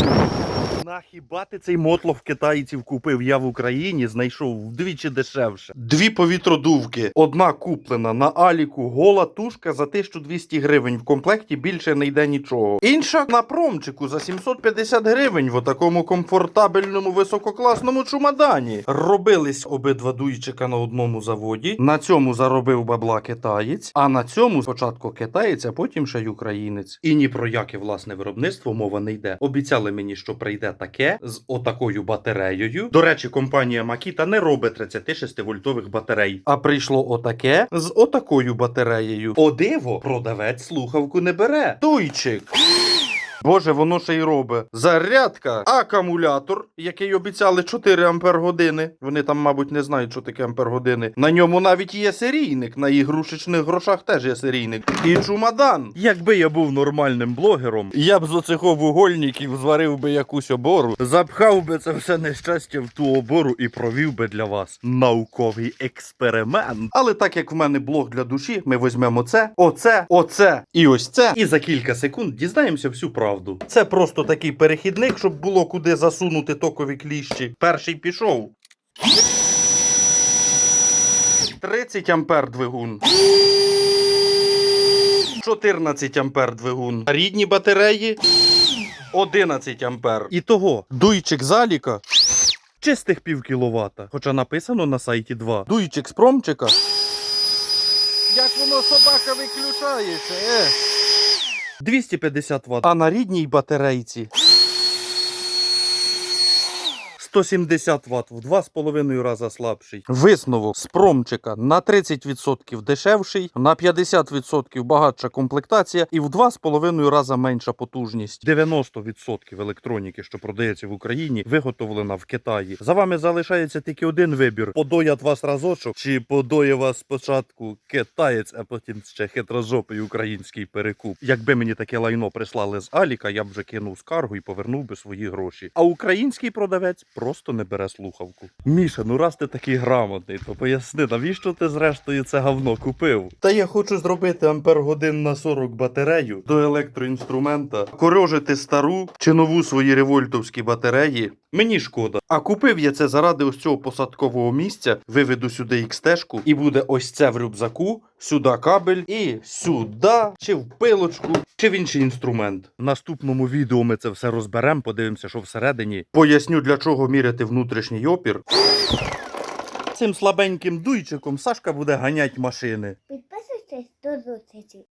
you. На хіба ти цей мотлох в китайців купив? Я в Україні знайшов вдвічі дешевше. Дві повітродувки. Одна куплена на Аліку, гола тушка за 1200 гривень. В комплекті більше не йде нічого. Інша на промчику за 750 гривень в такому комфортабельному висококласному чумадані. Робились обидва дуйчика на одному заводі. На цьому заробив бабла китаєць, а на цьому спочатку китаєць, а потім ще й українець. І ні про яке власне виробництво мова не йде. Обіцяли мені, що прийде таке з отакою батареєю. До речі, компанія Makita не робить 36 вольтових батарей. А прийшло отаке з отакою батареєю. О диво, продавець слухавку не бере. Туйчик. Боже, воно ще й робить. Зарядка, акумулятор, який обіцяли 4 ампер години. Вони там, мабуть, не знають, що таке ампер години. На ньому навіть є серійник. На ігрушечних грошах теж є серійник. І чумадан. Якби я був нормальним блогером, я б з оцих вугольників зварив би якусь обору, запхав би це все нещастя в ту обору і провів би для вас науковий експеримент. Але так як в мене блог для душі, ми візьмемо це, оце, оце і ось це. І за кілька секунд дізнаємося всю правду. Це просто такий перехідник, щоб було куди засунути токові кліщі. Перший пішов. 30 ампер двигун. 14 ампер двигун. Рідні батареї 11 ампер. Ітого, дуйчик заліка. Чистих пів кіловата. Хоча написано на сайті 2. Дуйчик з промчика. Як воно собака виключається, е? 250 Вт. А на рідній батарейці 170 Вт в 2,5 рази слабший. Висновок з промчика на 30% дешевший, на 50% багатша комплектація і в 2,5 рази менша потужність. 90% електроніки, що продається в Україні, виготовлена в Китаї. За вами залишається тільки один вибір: подоять вас разочок, чи подоє вас спочатку китаєць, а потім ще хитрожопий український перекуп. Якби мені таке лайно прислали з Аліка, я б вже кинув скаргу і повернув би свої гроші. А український продавець просто не бере слухавку. Міша, ну раз ти такий грамотний, то поясни, навіщо ти зрештою це говно купив? Та я хочу зробити ампер годин на 40 батарею до електроінструмента, корожити стару чи нову свої револьтовські батареї. Мені шкода. А купив я це заради ось цього посадкового місця. Виведу сюди XT-шку і буде ось це в рюкзаку, сюди кабель і сюди, чи в пилочку, чи в інший інструмент. В наступному відео ми це все розберемо, подивимося, що всередині. Поясню, для чого міряти внутрішній опір. Цим слабеньким дуйчиком Сашка буде ганять машини. Підписуйтесь до зустрічі.